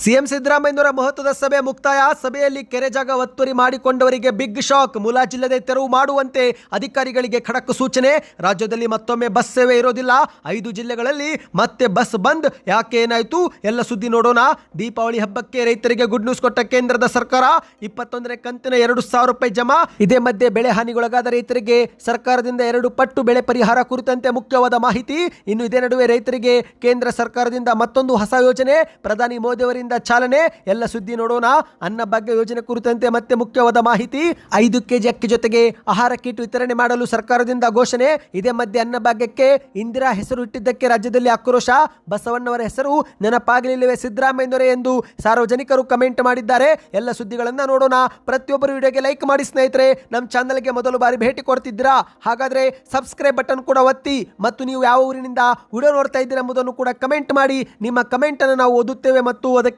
CM ಸಿದ್ದರಾಮಯ್ಯನವರ ಮಹತ್ವದ ಸಭೆ ಮುಕ್ತಾಯ. ಸಭೆಯಲ್ಲಿ ಕೆರೆ ಜಾಗ ಒತ್ತುವರಿ ಮಾಡಿಕೊಂಡವರಿಗೆ ಬಿಗ್ ಶಾಕ್. ಮುಲಾಜಿಲ್ಲದೆ ತೆರವು ಮಾಡುವಂತೆ ಅಧಿಕಾರಿಗಳಿಗೆ ಖಡಕ್ ಸೂಚನೆ. ರಾಜ್ಯದಲ್ಲಿ ಮತ್ತೊಮ್ಮೆ ಬಸ್ ಸೇವೆ ಇರೋದಿಲ್ಲ. ಐದು ಜಿಲ್ಲೆಗಳಲ್ಲಿ ಮತ್ತೆ ಬಸ್ ಬಂದ್. ಯಾಕೆ ಏನಾಯ್ತು? ಎಲ್ಲ ಸುದ್ದಿ ನೋಡೋಣ. ದೀಪಾವಳಿ ಹಬ್ಬಕ್ಕೆ ರೈತರಿಗೆ ಗುಡ್ ನ್ಯೂಸ್ ಕೊಟ್ಟ ಕೇಂದ್ರದ ಸರ್ಕಾರ. ಇಪ್ಪತ್ತೊಂದನೇ ಕಂತಿನ ಎರಡು ಸಾವಿರ ರೂಪಾಯಿ ಜಮಾ. ಇದೇ ಮಧ್ಯೆ ಬೆಳೆ ಹಾನಿಗೊಳಗಾದ ರೈತರಿಗೆ ಸರ್ಕಾರದಿಂದ ಎರಡು ಪಟ್ಟು ಬೆಳೆ ಪರಿಹಾರ ಕುರಿತಂತೆ ಮುಖ್ಯವಾದ ಮಾಹಿತಿ. ಇನ್ನು ಇದೇ ನಡುವೆ ರೈತರಿಗೆ ಕೇಂದ್ರ ಸರ್ಕಾರದಿಂದ ಮತ್ತೊಂದು ಹೊಸ ಯೋಜನೆ. ಪ್ರಧಾನಿ ಮೋದಿ ಅವರಿಂದ ಚಾಲನೆ. ಎಲ್ಲ ಸುದ್ದಿ ನೋಡೋಣ. ಅನ್ನ ಭಾಗ್ಯ ಯೋಜನೆ ಕುರಿತಂತೆ ಮತ್ತೆ ಮುಖ್ಯವಾದ ಮಾಹಿತಿ. ಐದು ಕೆಜಿ ಅಕ್ಕಿ ಜೊತೆಗೆ ಆಹಾರ ಕಿಟ್ ವಿತರಣೆ ಮಾಡಲು ಸರ್ಕಾರದಿಂದ ಘೋಷಣೆ. ಇದೇ ಮಧ್ಯೆ ಅನ್ನ ಭಾಗ್ಯಕ್ಕೆ ಇಂದಿರಾ ಹೆಸರು ಇಟ್ಟಿದ್ದಕ್ಕೆ ರಾಜ್ಯದಲ್ಲಿ ಆಕ್ರೋಶ. ಬಸವಣ್ಣವರ ಹೆಸರು ನೆನಪಾಗಲಿಲ್ಲವೇ ಸಿದ್ದರಾಮಯ್ಯನವರೇ ಎಂದು ಸಾರ್ವಜನಿಕರು ಕಮೆಂಟ್ ಮಾಡಿದ್ದಾರೆ. ಎಲ್ಲ ಸುದ್ದಿಗಳನ್ನ ನೋಡೋಣ. ಪ್ರತಿಯೊಬ್ಬರು ವಿಡಿಯೋಗೆ ಲೈಕ್ ಮಾಡಿ ಸ್ನೇಹಿತರೆ, ನಮ್ಮ ಚಾನಲ್ಗೆ ಮೊದಲು ಬಾರಿ ಭೇಟಿ ಕೊಡ್ತಿದ್ದೀರಾ? ಹಾಗಾದ್ರೆ ಸಬ್ಸ್ಕ್ರೈಬ್ ಬಟನ್ ಕೂಡ ಒತ್ತಿ ಮತ್ತು ನೀವು ಯಾವ ಊರಿನಿಂದ ವಿಡಿಯೋ ನೋಡ್ತಾ ಇದ್ದೀರಾ ಎಂಬುದನ್ನು ಕೂಡ ಕಮೆಂಟ್ ಮಾಡಿ. ನಿಮ್ಮ ಕಮೆಂಟ್ ಅನ್ನು ನಾವು ಓದುತ್ತೇವೆ ಮತ್ತು ಅದಕ್ಕೆ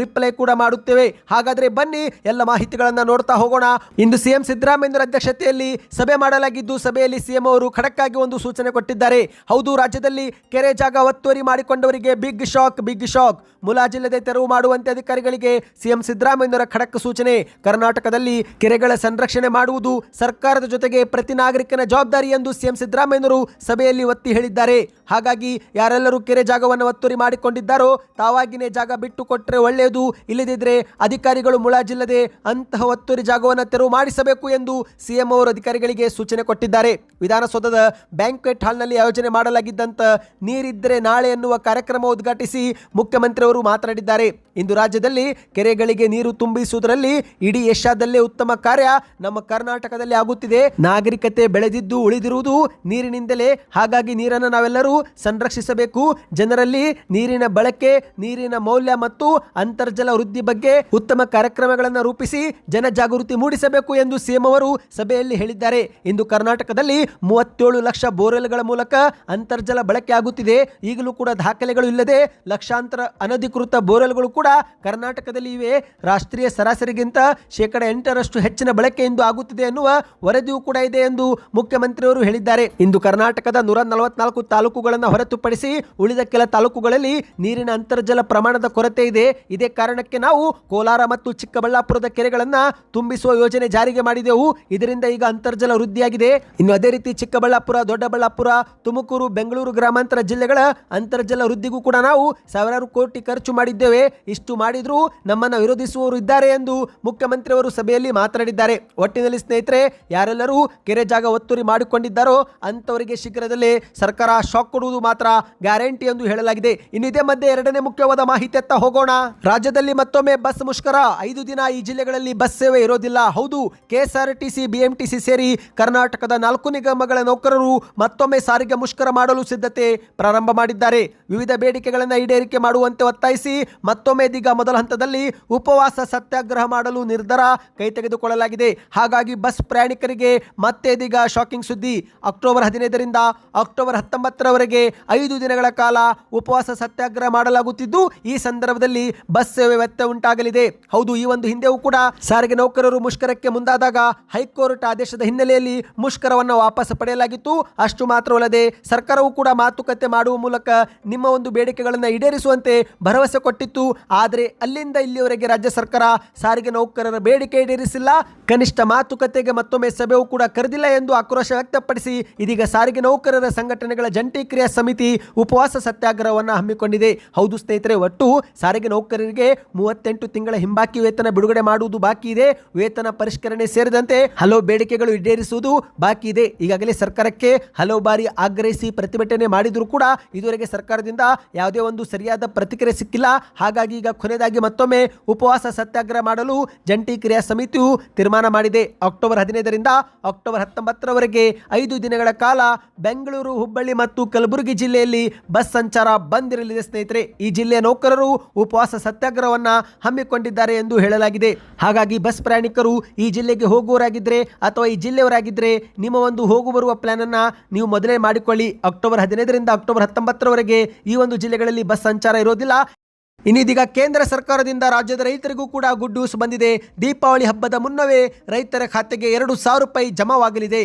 ರಿಪ್ಲೈ ಕೂಡ ಮಾಡುತ್ತೇವೆ. ಹಾಗಾದ್ರೆ ಬನ್ನಿ, ಎಲ್ಲ ಮಾಹಿತಿಗಳನ್ನು ನೋಡ್ತಾ ಹೋಗೋಣ. ಇಂದು ಸಿಎಂ ಸಿದ್ದರಾಮಯ್ಯರ ಅಧ್ಯಕ್ಷತೆಯಲ್ಲಿ ಸಭೆ ಮಾಡಲಾಗಿದ್ದು, ಸಭೆಯಲ್ಲಿ ಸಿಎಂ ಅವರು ಖಡಕ್ ಆಗಿ ಒಂದು ಸೂಚನೆ ಕೊಟ್ಟಿದ್ದಾರೆ. ಹೌದು, ರಾಜ್ಯದಲ್ಲಿ ಕೆರೆ ಜಾಗ ಒತ್ತುವರಿ ಮಾಡಿಕೊಂಡವರಿಗೆ ಬಿಗ್ ಶಾಕ್ ಬಿಗ್ ಶಾಕ್ ಮುಲಾಜಿಲ್ಲದೆ ತೆರವು ಮಾಡುವಂತೆ ಅಧಿಕಾರಿಗಳಿಗೆ ಸಿಎಂ ಸಿದ್ದರಾಮಯ್ಯರ ಖಡಕ್ ಸೂಚನೆ. ಕರ್ನಾಟಕದಲ್ಲಿ ಕೆರೆಗಳ ಸಂರಕ್ಷಣೆ ಮಾಡುವುದು ಸರ್ಕಾರದ ಜೊತೆಗೆ ಪ್ರತಿ ನಾಗರಿಕನ ಜವಾಬ್ದಾರಿ ಎಂದು ಸಿಎಂ ಸಿದ್ದರಾಮಯ್ಯರು ಸಭೆಯಲ್ಲಿ ಒತ್ತಿ ಹೇಳಿದ್ದಾರೆ. ಹಾಗಾಗಿ ಯಾರೆಲ್ಲರೂ ಕೆರೆ ಜಾಗವನ್ನು ಒತ್ತುವರಿ ಮಾಡಿಕೊಂಡಿದ್ದಾರೋ, ತಾವಾಗಿನೇ ಜಾಗ ಬಿಟ್ಟು ಕೊಟ್ಟರೆ ಒಳ್ಳೆಯದು ಇಲ್ಲದಿದ್ದರೆ ಅಧಿಕಾರಿಗಳು ಮುಳಾಜಿಲ್ಲದೆ ಅಂತಹ ಒತ್ತುವರಿ ಜಾಗವನ್ನು ತೆರವು ಮಾಡಿಸಬೇಕು ಎಂದು ಸಿಎಂ ಅವರು ಅಧಿಕಾರಿಗಳಿಗೆ ಸೂಚನೆ ಕೊಟ್ಟಿದ್ದಾರೆ. ವಿಧಾನಸೌಧದ ಬ್ಯಾಂಕ್ವೆಟ್ ಹಾಲ್ನಲ್ಲಿ ಆಯೋಜನೆ ಮಾಡಲಾಗಿದ್ದಂಥ ನೀರಿದ್ದರೆ ನಾಳೆ ಎನ್ನುವ ಕಾರ್ಯಕ್ರಮ ಉದ್ಘಾಟಿಸಿ ಮುಖ್ಯಮಂತ್ರಿಯವರು ಮಾತನಾಡಿದ್ದಾರೆ. ಇಂದು ರಾಜ್ಯದಲ್ಲಿ ಕೆರೆಗಳಿಗೆ ನೀರು ತುಂಬಿಸುವುದರಲ್ಲಿ ಇಡೀ ಏಷ್ಯಾದಲ್ಲೇ ಉತ್ತಮ ಕಾರ್ಯ. ನಮ್ಮ ಕರ್ನಾಟಕದಲ್ಲಿ ಆಗುತ್ತಿದೆ. ನಾಗರಿಕತೆ ಬೆಳೆದಿದ್ದು ಉಳಿದಿರುವುದು ನೀರಿನಿಂದಲೇ. ಹಾಗಾಗಿ ನೀರನ್ನು ನಾವೆಲ್ಲರೂ ಸಂರಕ್ಷಿಸಬೇಕು. ಜನರಲ್ಲಿ ನೀರಿನ ಬಳಕೆ, ನೀರಿನ ಮೌಲ್ಯ ಮತ್ತು ಅಂತರ್ಜಲ ವೃದ್ಧಿ ಬಗ್ಗೆ ಉತ್ತಮ ಕಾರ್ಯಕ್ರಮಗಳನ್ನು ರೂಪಿಸಿ ಜನಜಾಗೃತಿ ಮೂಡಿಸಬೇಕು ಎಂದು ಸಿಎಂ ಅವರು ಸಭೆಯಲ್ಲಿ ಹೇಳಿದ್ದಾರೆ. ಇಂದು ಕರ್ನಾಟಕದಲ್ಲಿ ಮೂವತ್ತೇಳು ಲಕ್ಷ ಬೋರ್ವೆಲ್ಗಳ ಮೂಲಕ ಅಂತರ್ಜಲ ಬಳಕೆ ಆಗುತ್ತಿದೆ. ಈಗಲೂ ಕೂಡ ದಾಖಲೆಗಳು ಇಲ್ಲದೆ ಲಕ್ಷಾಂತರ ಅನಧಿಕೃತ ಬೋರ್ವೆಲ್ಗಳು ಕೂಡ ಕರ್ನಾಟಕದಲ್ಲಿ ಇವೆ. ರಾಷ್ಟ್ರೀಯ ಸರಾಸರಿಗಿಂತ ಶೇಕಡ ಎಂಟರಷ್ಟು ಹೆಚ್ಚಿನ ಬಳಕೆ ಇಂದು ಆಗುತ್ತಿದೆ ಎನ್ನುವ ವರದಿಯೂ ಕೂಡ ಇದೆ ಎಂದು ಮುಖ್ಯಮಂತ್ರಿಯವರು ಹೇಳಿದ್ದಾರೆ. ಇಂದು ಕರ್ನಾಟಕದ ನೂರ ನಲವತ್ನಾಲ್ಕು ತಾಲೂಕುಗಳನ್ನು ಹೊರತುಪಡಿಸಿ ಉಳಿದ ಕೆಲ ತಾಲೂಕುಗಳಲ್ಲಿ ನೀರಿನ ಅಂತರ್ಜಲ ಪ್ರಮಾಣದ ಕೊರತೆ ಇದೆ. ಇದೇ. ಕಾರಣಕ್ಕೆ ನಾವು ಕೋಲಾರ ಮತ್ತು ಚಿಕ್ಕಬಳ್ಳಾಪುರದ ಕೆರೆಗಳನ್ನು ತುಂಬಿಸುವ ಯೋಜನೆ ಜಾರಿಗೆ ಮಾಡಿದೆವು. ಇದರಿಂದ ಈಗ ಅಂತರ್ಜಲ ವೃದ್ಧಿಯಾಗಿದೆ. ಇನ್ನು ಅದೇ ರೀತಿ ಚಿಕ್ಕಬಳ್ಳಾಪುರ, ದೊಡ್ಡಬಳ್ಳಾಪುರ, ತುಮಕೂರು, ಬೆಂಗಳೂರು ಗ್ರಾಮಾಂತರ ಜಿಲ್ಲೆಗಳ ಅಂತರ್ಜಲ ವೃದ್ಧಿಗೂ ಕೂಡ ನಾವು ಸಾವಿರಾರು ಕೋಟಿ ಖರ್ಚು ಮಾಡಿದ್ದೇವೆ. ಇಷ್ಟು ಮಾಡಿದರೂ ನಮ್ಮನ್ನು ವಿರೋಧಿಸುವವರು ಇದ್ದಾರೆ ಎಂದು ಮುಖ್ಯಮಂತ್ರಿಯವರು ಸಭೆಯಲ್ಲಿ ಮಾತನಾಡಿದ್ದಾರೆ. ಒಟ್ಟಿನಲ್ಲಿ ಸ್ನೇಹಿತರೆ, ಯಾರೆಲ್ಲರೂ ಕೆರೆ ಜಾಗ ಒತ್ತುವರಿ ಮಾಡಿಕೊಂಡಿದ್ದಾರೋ ಅಂತವರಿಗೆ ಶೀಘ್ರದಲ್ಲೇ ಸರ್ಕಾರ ಶಾಕ್ ಕೊಡುವುದು ಮಾತ್ರ ಗ್ಯಾರಂಟಿ ಎಂದು ಹೇಳಲಾಗಿದೆ. ಇನ್ನು ಇದೇ ಮಧ್ಯೆ ಎರಡನೇ ಮುಖ್ಯವಾದ ಮಾಹಿತಿ ಅತ್ತ ಹೋಗೋಣ. ರಾಜ್ಯದಲ್ಲಿ ಮತ್ತೊಮ್ಮೆ ಬಸ್ ಮುಷ್ಕರ. ಐದು ದಿನ ಈ ಜಿಲ್ಲೆಗಳಲ್ಲಿ ಬಸ್ ಸೇವೆ ಇರೋದಿಲ್ಲ. ಹೌದು, ಕೆಎಸ್ಆರ್ಟಿಸಿ, ಬಿಎಂಟಿಸಿ ಸೇರಿ ಕರ್ನಾಟಕದ ನಾಲ್ಕು ನಿಗಮಗಳ ನೌಕರರು ಮತ್ತೊಮ್ಮೆ ಸಾರಿಗೆ ಮುಷ್ಕರ ಮಾಡಲು ಸಿದ್ಧತೆ ಪ್ರಾರಂಭ ಮಾಡಿದ್ದಾರೆ. ವಿವಿಧ ಬೇಡಿಕೆಗಳನ್ನು ಈಡೇರಿಕೆ ಮಾಡುವಂತೆ ಒತ್ತಾಯಿಸಿ ಮತ್ತೊಮ್ಮೆ ಇದೀಗ ಮೊದಲ ಹಂತದಲ್ಲಿ ಉಪವಾಸ ಸತ್ಯಾಗ್ರಹ ಮಾಡಲು ನಿರ್ಧಾರ ಕೈ ತೆಗೆದುಕೊಳ್ಳಲಾಗಿದೆ. ಹಾಗಾಗಿ ಬಸ್ ಪ್ರಯಾಣಿಕರಿಗೆ ಮತ್ತೆ ಇದೀಗ ಶಾಕಿಂಗ್ ಸುದ್ದಿ. ಅಕ್ಟೋಬರ್ ಹದಿನೈದರಿಂದ ಅಕ್ಟೋಬರ್ ಹತ್ತೊಂಬತ್ತರವರೆಗೆ ಐದು ದಿನಗಳ ಕಾಲ ಉಪವಾಸ ಸತ್ಯಾಗ್ರಹ ಮಾಡಲಾಗುತ್ತಿದ್ದು, ಈ ಸಂದರ್ಭದಲ್ಲಿ ಬಸ್ ಸೇವೆ ವ್ಯತ್ಯಯ ಉಂಟಾಗಲಿದೆ. ಹೌದು, ಈ ಒಂದು ಹಿಂದೆಯೂ ಕೂಡ ಸಾರಿಗೆ ನೌಕರರು ಮುಷ್ಕರಕ್ಕೆ ಮುಂದಾದಾಗ ಹೈಕೋರ್ಟ್ ಆದೇಶದ ಹಿನ್ನೆಲೆಯಲ್ಲಿ ಮುಷ್ಕರವನ್ನು ವಾಪಸ್ ಪಡೆಯಲಾಗಿತ್ತು. ಅಷ್ಟು ಮಾತ್ರವಲ್ಲದೆ ಸರ್ಕಾರವು ಕೂಡ ಮಾತುಕತೆ ಮಾಡುವ ಮೂಲಕ ನಿಮ್ಮ ಒಂದು ಬೇಡಿಕೆಗಳನ್ನು ಈಡೇರಿಸುವಂತೆ ಭರವಸೆ ಕೊಟ್ಟಿತ್ತು. ಆದರೆ ಅಲ್ಲಿಂದ ಇಲ್ಲಿಯವರೆಗೆ ರಾಜ್ಯ ಸರ್ಕಾರ ಸಾರಿಗೆ ನೌಕರರ ಬೇಡಿಕೆ ಈಡೇರಿಸಿಲ್ಲ. ಕನಿಷ್ಠ ಮಾತುಕತೆಗೆ ಮತ್ತೊಮ್ಮೆ ಸಭೆಯೂ ಕೂಡ ಕರೆದಿಲ್ಲ ಎಂದು ಆಕ್ರೋಶ ವ್ಯಕ್ತಪಡಿಸಿ ಇದೀಗ ಸಾರಿಗೆ ನೌಕರರ ಸಂಘಟನೆಗಳ ಜಂಟಿ ಕ್ರಿಯಾ ಸಮಿತಿ ಉಪವಾಸ ಸತ್ಯಾಗ್ರಹವನ್ನು ಹಮ್ಮಿಕೊಂಡಿದೆ. ಹೌದು ಸ್ನೇಹಿತರೆ, ಒಟ್ಟು ಸಾರಿಗೆ ನೌಕರರಿಗೆ ಮೂವತ್ತೆಂಟು ತಿಂಗಳ ಹಿಂಬಾಕಿ ವೇತನ ಬಿಡುಗಡೆ ಮಾಡುವುದು ಬಾಕಿ ಇದೆ. ವೇತನ ಪರಿಷ್ಕರಣೆ ಸೇರಿದಂತೆ ಹಲವು ಬೇಡಿಕೆಗಳು ಈಡೇರಿಸುವುದು ಬಾಕಿ ಇದೆ. ಈಗಾಗಲೇ ಸರ್ಕಾರಕ್ಕೆ ಹಲವು ಬಾರಿ ಆಗ್ರಹಿಸಿ ಪ್ರತಿಭಟನೆ ಮಾಡಿದರೂ ಕೂಡ ಇದುವರೆಗೆ ಸರ್ಕಾರದಿಂದ ಯಾವುದೇ ಒಂದು ಸರಿಯಾದ ಪ್ರತಿಕ್ರಿಯೆ ಸಿಕ್ಕಿಲ್ಲ. ಹಾಗಾಗಿ ಈಗ ಕೊನೆಯದಾಗಿ ಮತ್ತೊಮ್ಮೆ ಉಪವಾಸ ಸತ್ಯಾಗ್ರಹ ಮಾಡಲು ಜಂಟಿ ಕ್ರಿಯಾ ಸಮಿತಿಯು ತೀರ್ಮಾನ ಮಾಡಿದೆ. ಅಕ್ಟೋಬರ್ ಹದಿನೈದರಿಂದ ಅಕ್ಟೋಬರ್ ಹತ್ತೊಂಬತ್ತರವರೆಗೆ ಐದು ದಿನಗಳ ಕಾಲ ಬೆಂಗಳೂರು, ಹುಬ್ಬಳ್ಳಿ ಮತ್ತು ಕಲಬುರಗಿ ಜಿಲ್ಲೆಯಲ್ಲಿ ಬಸ್ ಸಂಚಾರ ಬಂದ್ ಇರಲಿದೆ ಸ್ನೇಹಿತರೆ. ಈ ಜಿಲ್ಲೆಯ ನೌಕರರು ಉಪವಾಸ ಸತ್ಯಾಗ್ರಹವನ್ನು ಹಮ್ಮಿಕೊಂಡಿದ್ದಾರೆ ಎಂದು ಹೇಳಲಾಗಿದೆ. ಹಾಗಾಗಿ ಬಸ್ ಪ್ರಯಾಣಿಕರು ಈ ಜಿಲ್ಲೆಗೆ ಹೋಗುವವರಾಗಿದ್ದರೆ ಅಥವಾ ಈ ಜಿಲ್ಲೆಯವರಾಗಿದ್ದರೆ ನಿಮ್ಮ ಒಂದು ಹೋಗು ಬರುವ ಪ್ಲಾನನ್ನು ನೀವು ಮೊದಲೇ ಮಾಡಿಕೊಳ್ಳಿ. ಅಕ್ಟೋಬರ್ ಹದಿನೈದರಿಂದ ಅಕ್ಟೋಬರ್ ಹತ್ತೊಂಬತ್ತರವರೆಗೆ ಈ ಒಂದು ಜಿಲ್ಲೆಗಳಲ್ಲಿ ಬಸ್ ಸಂಚಾರ ಇರೋದಿಲ್ಲ. ಇನ್ನಿದೀಗ ಕೇಂದ್ರ ಸರ್ಕಾರದಿಂದ ರಾಜ್ಯದ ರೈತರಿಗೂ ಕೂಡ ಗುಡ್ ನ್ಯೂಸ್ ಬಂದಿದೆ. ದೀಪಾವಳಿ ಹಬ್ಬದ ಮುನ್ನವೇ ರೈತರ ಖಾತೆಗೆ ಎರಡು ಸಾವಿರ ರೂಪಾಯಿ ಜಮಾವಾಗಲಿದೆ.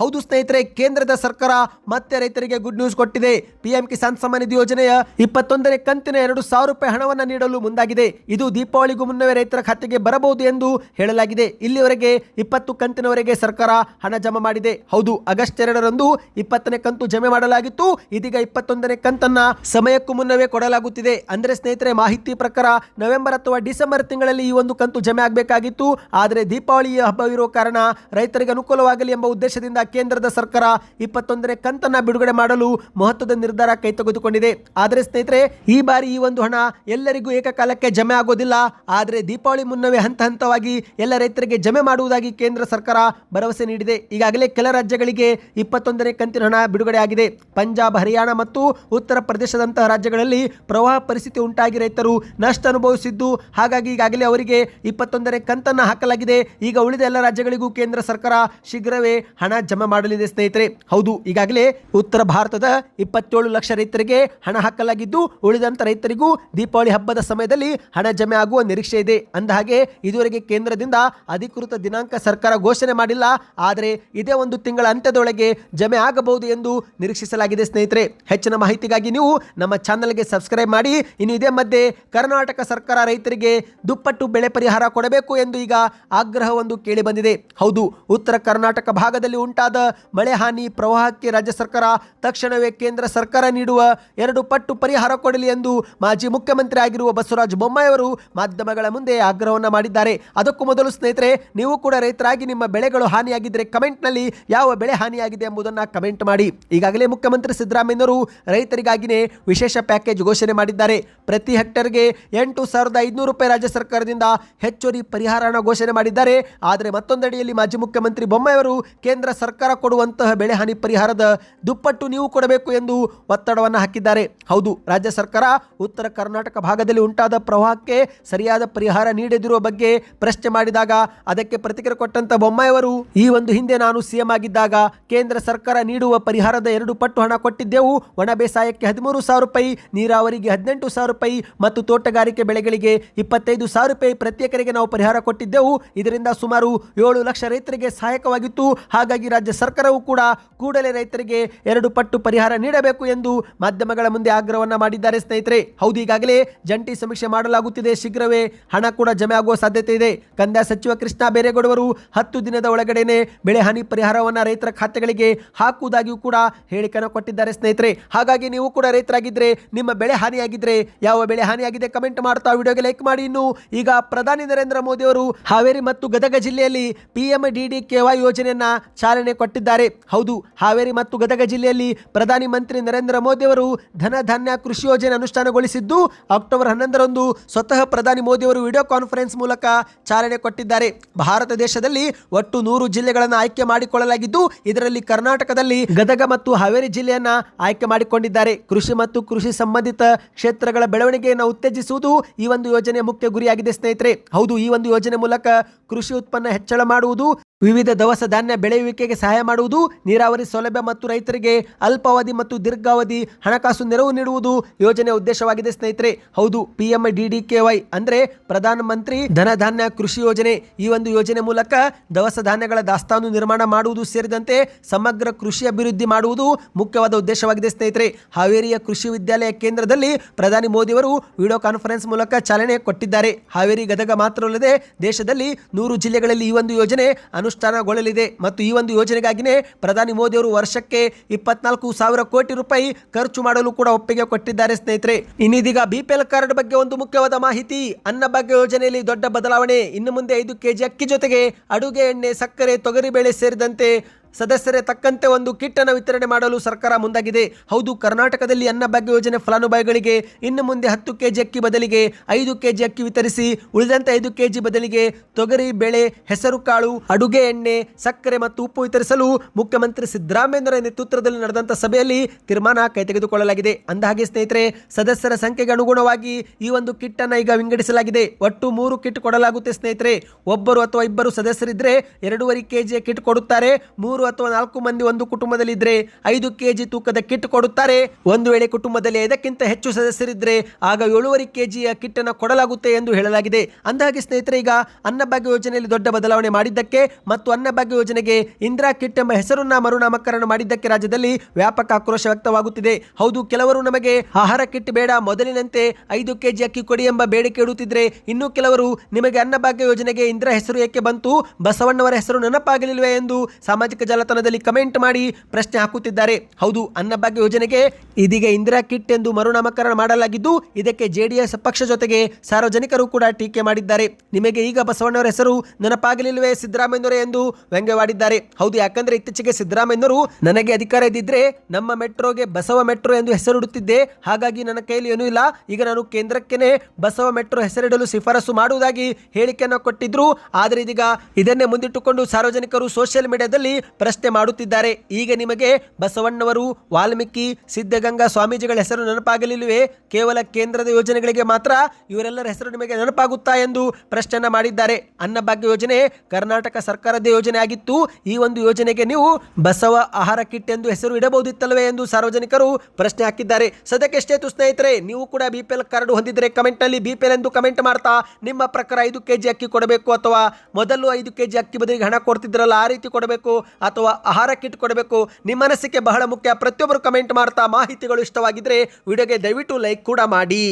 ಹೌದು ಸ್ನೇಹಿತರೆ, ಕೇಂದ್ರದ ಸರ್ಕಾರ ಮತ್ತೆ ರೈತರಿಗೆ ಗುಡ್ ನ್ಯೂಸ್ ಕೊಟ್ಟಿದೆ. ಪಿಎಂ ಕಿಸಾನ್ ಸಮ್ಮಾನ್ ನಿಧಿ ಯೋಜನೆಯ ಇಪ್ಪತ್ತೊಂದನೇ ಕಂತಿನ ಎರಡು ಸಾವಿರ ರೂಪಾಯಿ ಹಣವನ್ನು ನೀಡಲು ಮುಂದಾಗಿದೆ. ಇದು ದೀಪಾವಳಿಗೂ ಮುನ್ನವೇ ರೈತರ ಖಾತೆಗೆ ಬರಬಹುದು ಎಂದು ಹೇಳಲಾಗಿದೆ. ಇಲ್ಲಿವರೆಗೆ ಇಪ್ಪತ್ತು ಕಂತಿನವರೆಗೆ ಸರ್ಕಾರ ಹಣ ಜಮಾ ಮಾಡಿದೆ. ಹೌದು, ಆಗಸ್ಟ್ ಎರಡರಂದು ಇಪ್ಪತ್ತನೇ ಕಂತು ಜಮೆ ಮಾಡಲಾಗಿತ್ತು. ಇದೀಗ ಇಪ್ಪತ್ತೊಂದನೇ ಕಂತನ್ನ ಸಮಯಕ್ಕೂ ಮುನ್ನವೇ ಕೊಡಲಾಗುತ್ತಿದೆ. ಅಂದ್ರೆ ಸ್ನೇಹಿತರೆ, ಮಾಹಿತಿ ಪ್ರಕಾರ ನವೆಂಬರ್ ಅಥವಾ ಡಿಸೆಂಬರ್ ತಿಂಗಳಲ್ಲಿ ಈ ಒಂದು ಕಂತು ಜಮೆ ಆಗಬೇಕಾಗಿತ್ತು. ಆದರೆ ದೀಪಾವಳಿಯ ಹಬ್ಬವಿರೋ ಕಾರಣ ರೈತರಿಗೆ ಅನುಕೂಲವಾಗಲಿ ಎಂಬ ಉದ್ದೇಶದಿಂದ ಕೇಂದ್ರದ ಸರ್ಕಾರ ಇಪ್ಪತ್ತೊಂದನೇ ಕಂತನ್ನ ಬಿಡುಗಡೆ ಮಾಡಲು ಮಹತ್ವದ ನಿರ್ಧಾರ ಕೈ ತೆಗೆದುಕೊಂಡಿದೆ ಆದರೆ ಸ್ನೇಹಿತರೆ, ಈ ಬಾರಿ ಈ ಒಂದು ಹಣ ಎಲ್ಲರಿಗೂ ಏಕಕಾಲಕ್ಕೆ ಜಮೆ ಆಗೋದಿಲ್ಲ. ಆದರೆ ದೀಪಾವಳಿ ಮುನ್ನವೇ ಹಂತ ಹಂತವಾಗಿ ಎಲ್ಲ ರೈತರಿಗೆ ಜಮೆ ಮಾಡುವುದಾಗಿ ಕೇಂದ್ರ ಸರ್ಕಾರ ಭರವಸೆ ನೀಡಿದೆ. ಈಗಾಗಲೇ ಕೆಲ ರಾಜ್ಯಗಳಿಗೆ ಇಪ್ಪತ್ತೊಂದನೇ ಕಂತಿನ ಹಣ ಬಿಡುಗಡೆ ಆಗಿದೆ. ಪಂಜಾಬ್, ಹರಿಯಾಣ ಮತ್ತು ಉತ್ತರ ಪ್ರದೇಶದಂತಹ ರಾಜ್ಯಗಳಲ್ಲಿ ಪ್ರವಾಹ ಪರಿಸ್ಥಿತಿ ಉಂಟಾಗಿ ರೈತರು ನಷ್ಟ ಅನುಭವಿಸಿದ್ದು, ಹಾಗಾಗಿ ಈಗಾಗಲೇ ಅವರಿಗೆ ಇಪ್ಪತ್ತೊಂದನೇ ಕಂತನ್ನ ಹಾಕಲಾಗಿದೆ. ಈಗ ಉಳಿದ ಎಲ್ಲ ರಾಜ್ಯಗಳಿಗೂ ಕೇಂದ್ರ ಸರ್ಕಾರ ಶೀಘ್ರವೇ ಹಣ ಜಮಾ ಮಾಡಲಿದೆ ಸ್ನೇಹಿತರೆ. ಹೌದು, ಈಗಾಗಲೇ ಉತ್ತರ ಭಾರತದ ಇಪ್ಪತ್ತೇಳು ಲಕ್ಷ ರೈತರಿಗೆ ಹಣ ಹಾಕಲಾಗಿದ್ದು, ಉಳಿದಂತ ರೈತರಿಗೂ ದೀಪಾವಳಿ ಹಬ್ಬದ ಸಮಯದಲ್ಲಿ ಹಣ ಜಮೆ ಆಗುವ ನಿರೀಕ್ಷೆ ಇದೆ. ಅಂದಹಾಗೆ ಇದುವರೆಗೆ ಕೇಂದ್ರದಿಂದ ಅಧಿಕೃತ ದಿನಾಂಕ ಸರ್ಕಾರ ಘೋಷಣೆ ಮಾಡಿಲ್ಲ. ಆದರೆ ಇದೇ ಒಂದು ತಿಂಗಳ ಅಂತ್ಯದೊಳಗೆ ಜಮೆ ಆಗಬಹುದು ಎಂದು ನಿರೀಕ್ಷಿಸಲಾಗಿದೆ ಸ್ನೇಹಿತರೆ. ಹೆಚ್ಚಿನ ಮಾಹಿತಿಗಾಗಿ ನೀವು ನಮ್ಮ ಚಾನಲ್ಗೆ ಸಬ್ಸ್ಕ್ರೈಬ್ ಮಾಡಿ. ಇನ್ನು ಇದೇ ಮಧ್ಯೆ ಕರ್ನಾಟಕ ಸರ್ಕಾರ ರೈತರಿಗೆ ದುಪ್ಪಟ್ಟು ಬೆಳೆ ಪರಿಹಾರ ಕೊಡಬೇಕು ಎಂದು ಈಗ ಆಗ್ರಹವೊಂದು ಕೇಳಿ ಬಂದಿದೆ. ಹೌದು, ಉತ್ತರ ಕರ್ನಾಟಕ ಭಾಗದಲ್ಲಿ ಉಂಟಾದ ಮಳೆ ಹಾನಿ ಪ್ರವಾಹಕ್ಕೆ ರಾಜ್ಯ ಸರ್ಕಾರ ತಕ್ಷಣವೇ ಕೇಂದ್ರ ಸರ್ಕಾರ ನೀಡುವ ಎರಡು ಪಟ್ಟು ಪರಿಹಾರ ಕೊಡಲಿ ಎಂದು ಮಾಜಿ ಮುಖ್ಯಮಂತ್ರಿ ಆಗಿರುವ ಬಸವರಾಜ ಬೊಮ್ಮಾಯಿ ಅವರು ಮಾಧ್ಯಮಗಳ ಮುಂದೆ ಆಗ್ರಹವನ್ನು ಮಾಡಿದ್ದಾರೆ. ಅದಕ್ಕೂ ಮೊದಲು ಸ್ನೇಹಿತರೆ, ನೀವು ಕೂಡ ರೈತರಾಗಿ ನಿಮ್ಮ ಬೆಳೆಗಳು ಹಾನಿಯಾಗಿದ್ದರೆ ಕಮೆಂಟ್ನಲ್ಲಿ ಯಾವ ಬೆಳೆ ಹಾನಿಯಾಗಿದೆ ಎಂಬುದನ್ನು ಕಮೆಂಟ್ ಮಾಡಿ. ಈಗಾಗಲೇ ಮುಖ್ಯಮಂತ್ರಿ ಸಿದ್ದರಾಮಯ್ಯನವರು ರೈತರಿಗಾಗಿಯೇ ವಿಶೇಷ ಪ್ಯಾಕೇಜ್ ಘೋಷಣೆ ಮಾಡಿದ್ದಾರೆ. ಪ್ರತಿ ಹೆಕ್ಟರ್ಗೆ ಎಂಟು ಸಾವಿರದ ಐದುನೂರು ರೂಪಾಯಿ ರಾಜ್ಯ ಸರ್ಕಾರದಿಂದ ಹೆಚ್ಚುವರಿ ಪರಿಹಾರ ಹಣ ಘೋಷಣೆ ಮಾಡಿದ್ದಾರೆ. ಆದರೆ ಮತ್ತೊಂದಡಿಯಲ್ಲಿ ಮಾಜಿ ಮುಖ್ಯಮಂತ್ರಿ ಬೊಮ್ಮಾಯಿ ಅವರು ಕೇಂದ್ರ ಸರ್ಕಾರ ಕೊಡುವಂತಹ ಬೆಳೆ ಹಾನಿ ಪರಿಹಾರದ ದುಪ್ಪಟ್ಟು ನೀವು ಕೊಡಬೇಕು ಎಂದು ಒತ್ತಡವನ್ನು ಹಾಕಿದ್ದಾರೆ. ಹೌದು, ರಾಜ್ಯ ಸರ್ಕಾರ ಉತ್ತರ ಕರ್ನಾಟಕ ಭಾಗದಲ್ಲಿ ಉಂಟಾದ ಪ್ರವಾಹಕ್ಕೆ ಸರಿಯಾದ ಪರಿಹಾರ ನೀಡದಿರುವ ಬಗ್ಗೆ ಪ್ರಶ್ನೆ ಮಾಡಿದಾಗ ಅದಕ್ಕೆ ಪ್ರತಿಕ್ರಿಯೆ ಕೊಟ್ಟಂತ ಬೊಮ್ಮಾಯಿಯವರು, ಈ ಒಂದು ಹಿಂದೆ ನಾನು ಸಿಎಂ ಆಗಿದ್ದಾಗ ಕೇಂದ್ರ ಸರ್ಕಾರ ನೀಡುವ ಪರಿಹಾರದ ಎರಡು ಪಟ್ಟು ಹಣ ಕೊಟ್ಟಿದ್ದೆವು. ಒಣ ಬೇಸಾಯಕ್ಕೆ ಹದಿಮೂರು ಸಾವಿರ ರೂಪಾಯಿ, ನೀರಾವರಿಗೆ ಹದಿನೆಂಟು ಸಾವಿರ ರೂಪಾಯಿ ಮತ್ತು ತೋಟಗಾರಿಕೆ ಬೆಳೆಗಳಿಗೆ ಇಪ್ಪತ್ತೈದು ಸಾವಿರ ರೂಪಾಯಿ ಪ್ರತಿ ನಾವು ಪರಿಹಾರ ಕೊಟ್ಟಿದ್ದೆವು. ಇದರಿಂದ ಸುಮಾರು ಏಳು ಲಕ್ಷ ರೈತರಿಗೆ ಸಹಾಯಕವಾಗಿತ್ತು. ಹಾಗಾಗಿ ರಾಜ್ಯ ಸರ್ಕಾರವು ಕೂಡ ಕೂಡಲೇ ರೈತರಿಗೆ ಎರಡು ಪಟ್ಟು ಪರಿಹಾರ ನೀಡಬೇಕು ಎಂದು ಮಾಧ್ಯಮಗಳ ಮುಂದೆ ಆಗ್ರಹವನ್ನು ಮಾಡಿದ್ದಾರೆ. ಸ್ನೇಹಿತರೆ, ಹೌದು, ಈಗಾಗಲೇ ಜಂಟಿ ಸಮೀಕ್ಷೆ ಮಾಡಲಾಗುತ್ತಿದೆ. ಶೀಘ್ರವೇ ಹಣ ಕೂಡ ಜಮೆ ಆಗುವ ಸಾಧ್ಯತೆ ಇದೆ. ಕಂದಾಯ ಸಚಿವ ಕೃಷ್ಣ ಬೇರೆಗೌಡವರು ಹತ್ತು ದಿನದ ಒಳಗಡೆನೆ ಬೆಳೆ ಹಾನಿ ಪರಿಹಾರವನ್ನು ರೈತರ ಖಾತೆಗಳಿಗೆ ಹಾಕುವುದಾಗಿಯೂ ಕೂಡ ಹೇಳಿಕೆಯನ್ನು ಕೊಟ್ಟಿದ್ದಾರೆ. ಸ್ನೇಹಿತರೆ, ಹಾಗಾಗಿ ನೀವು ಕೂಡ ರೈತರಾಗಿದ್ದರೆ ನಿಮ್ಮ ಬೆಳೆ ಹಾನಿಯಾಗಿದ್ದರೆ ಯಾವ ಬೆಳೆ ಹಾನಿಯಾಗಿದೆ ಕಮೆಂಟ್ ಮಾಡ್ತಾ ವಿಡಿಯೋಗೆ ಲೈಕ್ ಮಾಡಿ. ಇನ್ನು ಈಗ ಪ್ರಧಾನಿ ನರೇಂದ್ರ ಮೋದಿ ಅವರು ಹಾವೇರಿ ಮತ್ತು ಗದಗ ಜಿಲ್ಲೆಯಲ್ಲಿ ಪಿಎಂ ಡಿ ಕೆವೈ ಯೋಜನೆಯನ್ನು ಚಾಲನೆ ಕೊಟ್ಟಿದ್ದಾರೆ. ಹೌದು, ಹಾವೇರಿ ಮತ್ತು ಗದಗ ಜಿಲ್ಲೆಯಲ್ಲಿ ಪ್ರಧಾನಿ ಮಂತ್ರಿ ನರೇಂದ್ರ ಮೋದಿ ಅವರು ಧನ ಧಾನ್ಯ ಕೃಷಿ ಯೋಜನೆ ಅನುಷ್ಠಾನಗೊಳಿಸಿದ್ದು, ಅಕ್ಟೋಬರ್ ಹನ್ನೊಂದರಂದು ಸ್ವತಃ ಪ್ರಧಾನಿ ಮೋದಿ ಅವರು ವಿಡಿಯೋ ಕಾನ್ಫರೆನ್ಸ್ ಮೂಲಕ ಚಾಲನೆ ಕೊಟ್ಟಿದ್ದಾರೆ. ಭಾರತ ದೇಶದಲ್ಲಿ ಒಟ್ಟು ನೂರು ಜಿಲ್ಲೆಗಳನ್ನು ಆಯ್ಕೆ ಮಾಡಿಕೊಳ್ಳಲಾಗಿದ್ದು, ಇದರಲ್ಲಿ ಕರ್ನಾಟಕದಲ್ಲಿ ಗದಗ ಮತ್ತು ಹಾವೇರಿ ಜಿಲ್ಲೆಯನ್ನ ಆಯ್ಕೆ ಮಾಡಿಕೊಂಡಿದ್ದಾರೆ. ಕೃಷಿ ಮತ್ತು ಕೃಷಿ ಸಂಬಂಧಿತ ಕ್ಷೇತ್ರಗಳ ಬೆಳವಣಿಗೆಯನ್ನು ಉತ್ತೇಜಿಸುವುದು ಈ ಒಂದು ಯೋಜನೆಯ ಮುಖ್ಯ ಗುರಿಯಾಗಿದೆ ಸ್ನೇಹಿತರೆ. ಹೌದು, ಈ ಒಂದು ಯೋಜನೆ ಮೂಲಕ ಕೃಷಿ ಉತ್ಪನ್ನ ಹೆಚ್ಚಳ ಮಾಡುವುದು ವಿವಿಧ ದವಸ ಧಾನ್ಯ ಬೆಳೆಯುವಿಕೆಗೆ ಸಹಾಯ ಮಾಡುವುದು, ನೀರಾವರಿ ಸೌಲಭ್ಯ ಮತ್ತು ರೈತರಿಗೆ ಅಲ್ಪಾವಧಿ ಮತ್ತು ದೀರ್ಘಾವಧಿ ಹಣಕಾಸು ನೆರವು ನೀಡುವುದು ಯೋಜನೆ ಉದ್ದೇಶವಾಗಿದೆ ಸ್ನೇಹಿತರೆ. ಹೌದು ಪಿಎಂ ಡಿಡಿಕೆವೈ ಅಂದ್ರೆ ಪ್ರಧಾನ ಮಂತ್ರಿ ಧನಧಾನ್ಯ ಕೃಷಿ ಯೋಜನೆ. ಈ ಒಂದು ಯೋಜನೆ ಮೂಲಕ ದವಸ ಧಾನ್ಯಗಳ ದಾಸ್ತಾನು ನಿರ್ಮಾಣ ಮಾಡುವುದು ಸೇರಿದಂತೆ ಸಮಗ್ರ ಕೃಷಿ ಅಭಿವೃದ್ಧಿ ಮಾಡುವುದು ಮುಖ್ಯವಾದ ಉದ್ದೇಶವಾಗಿದೆ ಸ್ನೇಹಿತರೆ. ಹಾವೇರಿಯ ಕೃಷಿ ವಿದ್ಯಾಲಯ ಕೇಂದ್ರದಲ್ಲಿ ಪ್ರಧಾನಿ ಮೋದಿಯವರು ವಿಡಿಯೋ ಕಾನ್ಫರೆನ್ಸ್ ಮೂಲಕ ಚಾಲನೆ ಕೊಟ್ಟಿದ್ದಾರೆ. ಹಾವೇರಿ ಗದಗ ಮಾತ್ರವಲ್ಲದೆ ದೇಶದಲ್ಲಿ ನೂರು ಜಿಲ್ಲೆಗಳಲ್ಲಿ ಈ ಒಂದು ಯೋಜನೆ ಅನುಷ್ಠಾನಗೊಳ್ಳಲಿದೆ ಮತ್ತು ಈ ಒಂದು ಯೋಜನೆಗಾಗಿಯೇ ಪ್ರಧಾನಿ ಮೋದಿ ಅವರು ವರ್ಷಕ್ಕೆ ಇಪ್ಪತ್ನಾಲ್ಕು ಸಾವಿರ ಕೋಟಿ ರೂಪಾಯಿ ಖರ್ಚು ಮಾಡಲು ಕೂಡ ಒಪ್ಪಿಗೆ ಕೊಟ್ಟಿದ್ದಾರೆ ಸ್ನೇಹಿತರೆ. ಇನ್ನಿದೀಗ ಬಿಪಿಎಲ್ ಕಾರ್ಡ್ ಬಗ್ಗೆ ಒಂದು ಮುಖ್ಯವಾದ ಮಾಹಿತಿ. ಅನ್ನಭಾಗ್ಯ ಯೋಜನೆಯಲ್ಲಿ ದೊಡ್ಡ ಬದಲಾವಣೆ. ಇನ್ನು ಮುಂದೆ ಐದು ಕೆಜಿ ಅಕ್ಕಿ ಜೊತೆಗೆ ಅಡುಗೆ ಎಣ್ಣೆ, ಸಕ್ಕರೆ ತೊಗರಿಬೇಳೆ ಸೇರಿದಂತೆ ಸದಸ್ಯರೇ, ತಕ್ಕಂತೆ ಒಂದು ಕಿಟ್ ಅನ್ನು ವಿತರಣೆ ಮಾಡಲು ಸರ್ಕಾರ ಮುಂದಾಗಿದೆ. ಹೌದು, ಕರ್ನಾಟಕದಲ್ಲಿ ಅನ್ನಭಾಗ್ಯ ಯೋಜನೆ ಫಲಾನುಭವಿಗಳಿಗೆ ಇನ್ನು ಮುಂದೆ ಹತ್ತು ಕೆಜಿ ಅಕ್ಕಿ ಬದಲಿಗೆ ಐದು ಕೆಜಿ ಅಕ್ಕಿ ವಿತರಿಸಿ, ಉಳಿದಂತೆ ಐದು ಕೆಜಿ ಬದಲಿಗೆ ತೊಗರಿ, ಬೇಳೆ, ಹೆಸರು ಕಾಳು, ಅಡುಗೆ ಎಣ್ಣೆ, ಸಕ್ಕರೆ ಮತ್ತು ಉಪ್ಪು ವಿತರಿಸಲು ಮುಖ್ಯಮಂತ್ರಿ ಸಿದ್ದರಾಮಯ್ಯರ ನೇತೃತ್ವದಲ್ಲಿ ನಡೆದಂತ ಸಭೆಯಲ್ಲಿ ತೀರ್ಮಾನ ಕೈ ತೆಗೆದುಕೊಳ್ಳಲಾಗಿದೆ ಅಂದಹಾಗೆ, ಸ್ನೇಹಿತರೆ, ಸದಸ್ಯರ ಸಂಖ್ಯೆಗೆ ಅನುಗುಣವಾಗಿ ಈ ಒಂದು ಕಿಟ್ ಅನ್ನು ಈಗ ವಿಂಗಡಿಸಲಾಗಿದೆ. ಒಟ್ಟು ಮೂರು ಕಿಟ್ ಕೊಡಲಾಗುತ್ತೆ, ಸ್ನೇಹಿತರೆ. ಒಬ್ಬರು ಅಥವಾ ಇಬ್ಬರು ಸದಸ್ಯರಿದ್ರೆ ಎರಡೂವರೆ ಕೆಜಿಯ ಕಿಟ್ ಕೊಡುತ್ತಾರೆ, ಮೂರು ಅಥವಾ ನಾಲ್ಕು ಮಂದಿ ಒಂದು ಕುಟುಂಬದಲ್ಲಿ ಇದ್ರೆ ಐದು ಕೆಜಿ ತೂಕದ ಕಿಟ್ ಕೊಡುತ್ತಾರೆ. ಒಂದು ವೇಳೆ ಕುಟುಂಬದಲ್ಲಿ ಐದಕ್ಕಿಂತ ಹೆಚ್ಚು ಸದಸ್ಯರಿದ್ರೆ ಆಗ ಏಳುವರೆ ಕೆಜಿಯ ಕಿಟ್ ಅನ್ನು ಕೊಡಲಾಗುತ್ತೆ ಎಂದು ಹೇಳಲಾಗಿದೆ. ಅಂದಹಾಗೆ ಸ್ನೇಹಿತರೆ, ಈಗ ಅನ್ನಭಾಗ್ಯ ಯೋಜನೆಯಲ್ಲಿ ದೊಡ್ಡ ಬದಲಾವಣೆ ಮಾಡಿದ್ದಕ್ಕೆ ಮತ್ತು ಅನ್ನಭಾಗ್ಯ ಯೋಜನೆಗೆ ಇಂದಿರಾ ಕಿಟ್ ಎಂಬ ಹೆಸರನ್ನ ಮರುನಾಮಕರಣ ಮಾಡಿದ್ದಕ್ಕೆ ರಾಜ್ಯದಲ್ಲಿ ವ್ಯಾಪಕ ಆಕ್ರೋಶ ವ್ಯಕ್ತವಾಗುತ್ತಿದೆ. ಹೌದು, ಕೆಲವರು ನಮಗೆ ಆಹಾರ ಕಿಟ್ ಬೇಡ, ಮೊದಲಿನಂತೆ ಐದು ಕೆಜಿ ಅಕ್ಕಿ ಕೊಡಿ ಎಂಬ ಬೇಡಿಕೆ ಇಡುತ್ತಿದ್ರೆ ಇನ್ನು ಕೆಲವರು ನಿಮಗೆ ಅನ್ನಭಾಗ್ಯ ಯೋಜನೆಗೆ ಇಂದಿರಾ ಹೆಸರು ಏಕೆ ಬಂತು? ಬಸವಣ್ಣವರ ಹೆಸರು ನೆನಪಾಗಲಿಲ್ವೇ ಎಂದು ಸಾಮಾಜಿಕ ಜಾಲತಾಣದಲ್ಲಿ ಕಮೆಂಟ್ ಮಾಡಿ ಪ್ರಶ್ನೆ ಹಾಕುತ್ತಿದ್ದಾರೆ. ಹೌದು, ಅನ್ನಭಾಗ್ಯ ಯೋಜನೆಗೆ ಇದೀಗ ಇಂದಿರಾ ಕಿಟ್ ಎಂದು ಮರುನಾಮಕರಣ ಮಾಡಲಾಗಿದ್ದು, ಇದಕ್ಕೆ ಜೆಡಿಎಸ್ ಪಕ್ಷ ಜೊತೆಗೆ ಸಾರ್ವಜನಿಕರು ಕೂಡ ಟೀಕೆ ಮಾಡಿದ್ದಾರೆ. ನಿಮಗೆ ಈಗ ಬಸವಣ್ಣವರ ಹೆಸರು ನೆನಪಾಗಲಿಲ್ವೇ ಸಿದ್ದರಾಮಯ್ಯವರೇ ಎಂದು ವ್ಯಂಗ್ಯವಾಡಿದ್ದಾರೆ. ಹೌದು, ಯಾಕಂದ್ರೆ ಇತ್ತೀಚೆಗೆ ಸಿದ್ದರಾಮಯ್ಯವರು ನನಗೆ ಅಧಿಕಾರ ಇದ್ದಿದ್ರೆ ನಮ್ಮ ಮೆಟ್ರೋಗೆ ಬಸವ ಮೆಟ್ರೋ ಎಂದು ಹೆಸರಿಡುತ್ತಿದ್ದೆ. ಹಾಗಾಗಿ ನನ್ನ ಕೈಯಲ್ಲಿ ಏನೂ ಇಲ್ಲ. ಈಗ ನಾನು ಕೇಂದ್ರಕ್ಕೇನೆ ಬಸವ ಮೆಟ್ರೋ ಹೆಸರಿಡಲು ಶಿಫಾರಸು ಮಾಡುವುದಾಗಿ ಹೇಳಿಕೆಯನ್ನು ಕೊಟ್ಟಿದ್ರು. ಆದರೆ ಇದೀಗ ಇದನ್ನೇ ಮುಂದಿಟ್ಟುಕೊಂಡು ಸಾರ್ವಜನಿಕರು ಸೋಷಿಯಲ್ ಮೀಡಿಯಾದಲ್ಲಿ ಪ್ರಶ್ನೆ ಮಾಡುತ್ತಿದ್ದಾರೆ. ಈಗ ನಿಮಗೆ ಬಸವಣ್ಣವರು, ವಾಲ್ಮೀಕಿ, ಸಿದ್ಧಗಂಗಾ ಸ್ವಾಮೀಜಿಗಳ ಹೆಸರು ನೆನಪಾಗಲಿಲ್ಲವೇ? ಕೇವಲ ಕೇಂದ್ರದ ಯೋಜನೆಗಳಿಗೆ ಮಾತ್ರ ಇವರೆಲ್ಲರ ಹೆಸರು ನಿಮಗೆ ನೆನಪಾಗುತ್ತಾ ಎಂದು ಪ್ರಶ್ನೆಯನ್ನು ಮಾಡಿದ್ದಾರೆ. ಅನ್ನಭಾಗ್ಯ ಯೋಜನೆ ಕರ್ನಾಟಕ ಸರ್ಕಾರದ ಯೋಜನೆ ಆಗಿತ್ತು. ಈ ಒಂದು ಯೋಜನೆಗೆ ನೀವು ಬಸವ ಆಹಾರ ಕಿಟ್ ಎಂದು ಹೆಸರು ಇಡಬಹುದಿತ್ತಲ್ಲವೇ ಎಂದು ಸಾರ್ವಜನಿಕರು ಪ್ರಶ್ನೆ ಹಾಕಿದ್ದಾರೆ. ಸದ್ಯಕ್ಕೆ ಸ್ನೇಹಿತರೆ, ನೀವು ಕೂಡ ಬಿ ಪಿ ಎಲ್ ಕಾರ್ಡ್ ಹೊಂದಿದ್ರೆ ಕಮೆಂಟ್ ಅಲ್ಲಿ ಬಿ ಪಿ ಎಲ್ ಎಂದು ಕಮೆಂಟ್ ಮಾಡ್ತಾ ನಿಮ್ಮ ಪ್ರಕಾರ ಐದು ಕೆಜಿ ಅಕ್ಕಿ ಕೊಡಬೇಕು ಅಥವಾ ಮೊದಲು ಐದು ಕೆಜಿ ಅಕ್ಕಿ ಬದಲಿಗೆ ಹಣ ಕೊಡ್ತಿದ್ರಲ್ಲ ಆ ರೀತಿ ಕೊಡಬೇಕು. ಅಥವಾ ಆಹಾರ ಕಿಟ್ ಕೊಡಬೇಕು ನಿಮ್ಮ ಮನಸ್ಸಿಗೆ ಬಹಳ ಮುಖ್ಯ. ಪ್ರತಿಯೊಬ್ಬರು ಕಮೆಂಟ್ ಮಾಡ್ತಾ ಮಾಹಿತಿಗಳು ಇಷ್ಟವಾಗಿದ್ರೆ ವಿಡಿಯೋಗೆ ದಯವಿಟ್ಟು ಲೈಕ್ ಕೂಡ ಮಾಡಿ.